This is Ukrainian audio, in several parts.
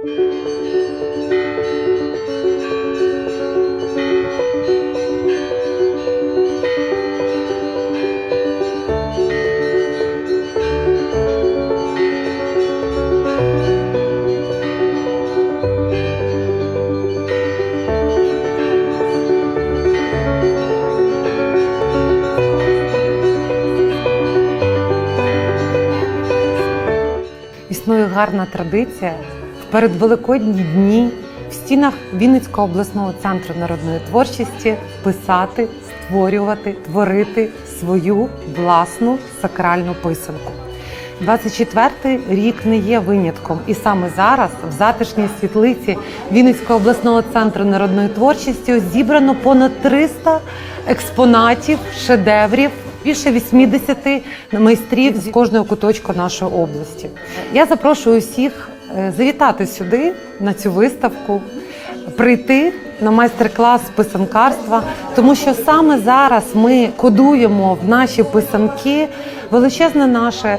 Існує гарна традиція передвеликодні дні в стінах Вінницького обласного центру народної творчості писати, створювати, творити свою власну сакральну писанку. 24-й рік не є винятком, і саме зараз, в затишній світлиці Вінницького обласного центру народної творчості, зібрано понад 300 експонатів, шедеврів, більше 80 майстрів з кожного куточку нашої області. Я запрошую усіх завітати сюди на цю виставку, прийти на майстер-клас писанкарства, тому що саме зараз ми кодуємо в наші писанки величезне наше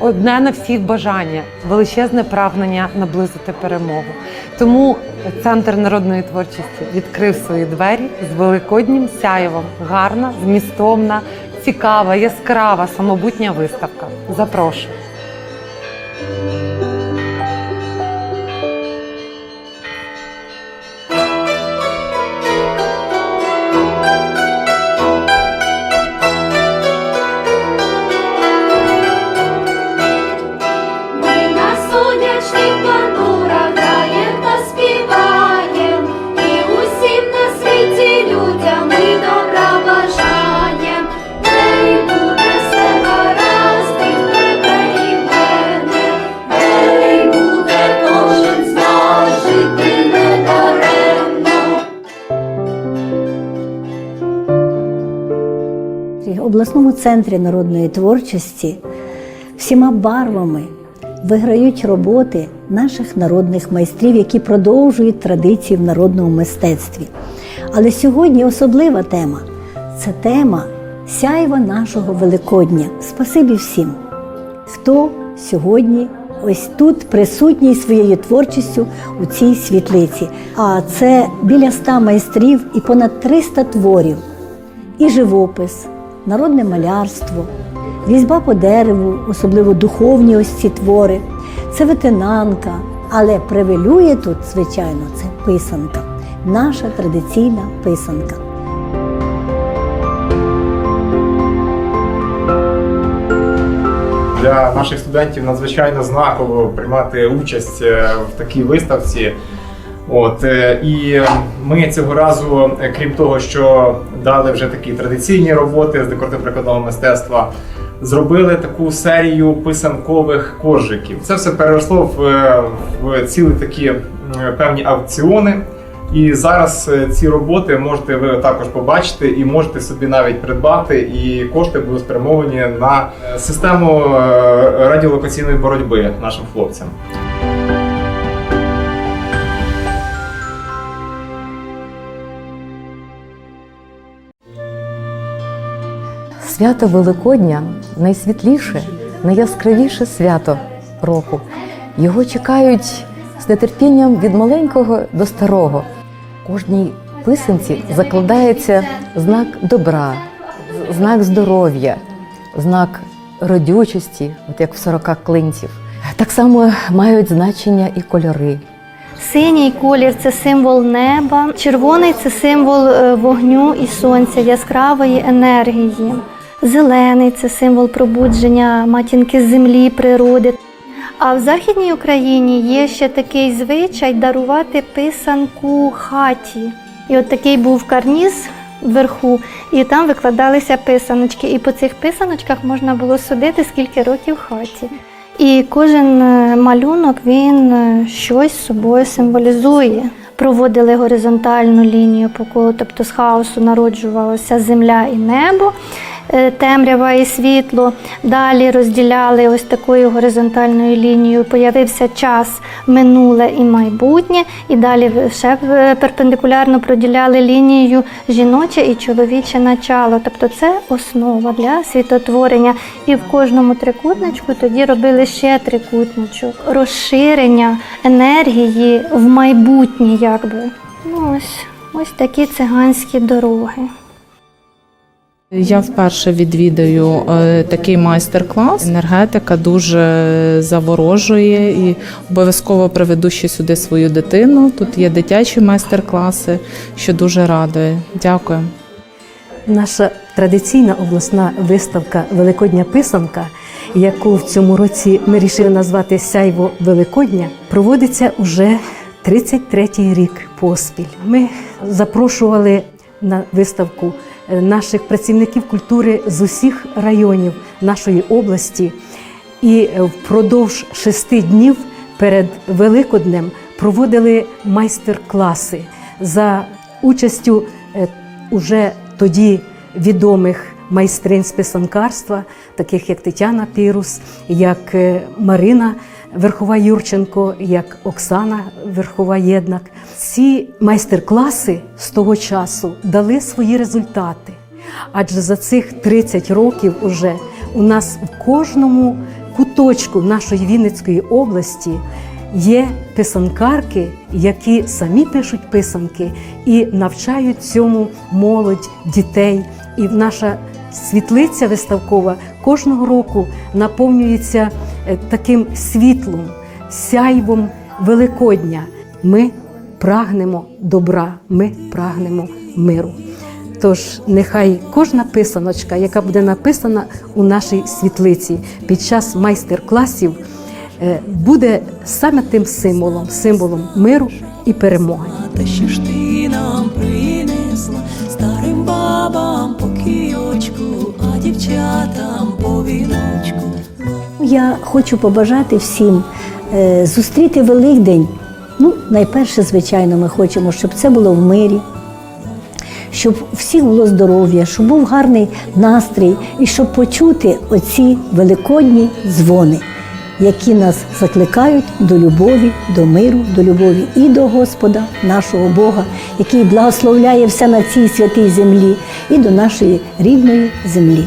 одне на всіх бажання, величезне прагнення наблизити перемогу. Тому центр народної творчості відкрив свої двері з великоднім сяєвом. Гарна, змістовна, цікава, яскрава, самобутня виставка. Запрошую. Та співаєм, і усім на світі людям ми добра бажаєм. Ей, буде все гаразд і буде кожен з нас жити. В обласному центрі народної творчості всіма барвами виграють роботи наших народних майстрів, які продовжують традиції в народному мистецтві. Але сьогодні особлива тема це тема сяйва нашого Великодня. Спасибі всім, хто сьогодні ось тут присутній своєю творчістю у цій світлиці. А це біля ста майстрів і понад 300 творів і живопис, народне малярство, різьба по дереву, особливо духовні ось ці твори, це ветенанка, але превелює тут, звичайно, це писанка, наша традиційна писанка. Для наших студентів надзвичайно знаково приймати участь е, в такій виставці. От е, і ми цього разу, е, крім того, що дали вже такі традиційні роботи з декоративно-прикладного мистецтва, зробили таку серію писанкових коржиків. Це все переросло в, е, в цілі такі певні аукціони. І зараз е, ці роботи можете ви також побачити і можете собі навіть придбати, і кошти будуть спрямовані на е, систему радіолокаційної боротьби нашим хлопцям. Свято Великодня найсвітліше, найяскравіше свято року. Його чекають з нетерпінням від маленького до старого. Кожній писанці закладається знак добра, знак здоров'я, знак родючості, от як в сорока клинців. Так само мають значення і кольори. Синій колір це символ неба, червоний це символ е, вогню і сонця, яскравої енергії. Зелений це символ пробудження матінки землі, природи. А в Західній Україні є ще такий звичай дарувати писанку хаті. І от такий був карніз вверху, і там викладалися писаночки. І по цих писаночках можна було судити, скільки років хаті. І кожен е, малюнок він е, щось собою символізує. Проводили горизонтальну лінію по колу, тобто з хаосу народжувалася земля і небо. Е, темрява і світло. Далі розділяли ось такою горизонтальною лінією. Появився час, минуле і майбутнє. І далі ще е, перпендикулярно проділяли лінією жіноче і чоловіче начало. Тобто це основа для світотворення. І в кожному трикутничку тоді робили ще трикутничок. Розширення енергії в майбутнє, якби. Ну, ось, ось такі циганські дороги. Я вперше відвідаю е, такий майстер-клас. Енергетика дуже заворожує і обов'язково приведу ще сюди свою дитину. Тут є дитячі майстер-класи, що дуже радує. Дякую. Наша традиційна обласна виставка Великодня писанка, яку в цьому році ми рішили назвати Сяйво Великодня, проводиться уже 33-й рік поспіль. Ми запрошували на виставку наших працівників культури з усіх районів нашої області. І е, впродовж шести днів перед Великоднем проводили майстер-класи за участю е, уже тоді відомих майстринь з писанкарства, таких як Тетяна Пірус, як е, Марина Верхова Юрченко, як Оксана Верхова Єднак. Ці майстер-класи з того часу дали свої результати. Адже за цих 30 років уже у нас в кожному куточку нашої Вінницької області є писанкарки, які самі пишуть писанки і навчають цьому молодь, дітей. І наша світлиця виставкова кожного року наповнюється е, таким світлом, сяйвом Великодня. Ми прагнемо добра, ми прагнемо миру. Тож нехай кожна писаночка, яка буде написана у нашій світлиці під час майстер-класів, е, буде саме тим символом, символом миру і перемоги. Те, що ж ти нам Я хочу побажати всім е, зустріти Великдень. Ну, найперше, звичайно, ми хочемо, щоб це було в мирі, щоб всіх було здоров'я, щоб був гарний настрій і щоб почути оці великодні дзвони, які нас закликають до любові, до миру, до любові і до Господа, нашого Бога, який благословляє все на цій святій землі, і до нашої рідної землі.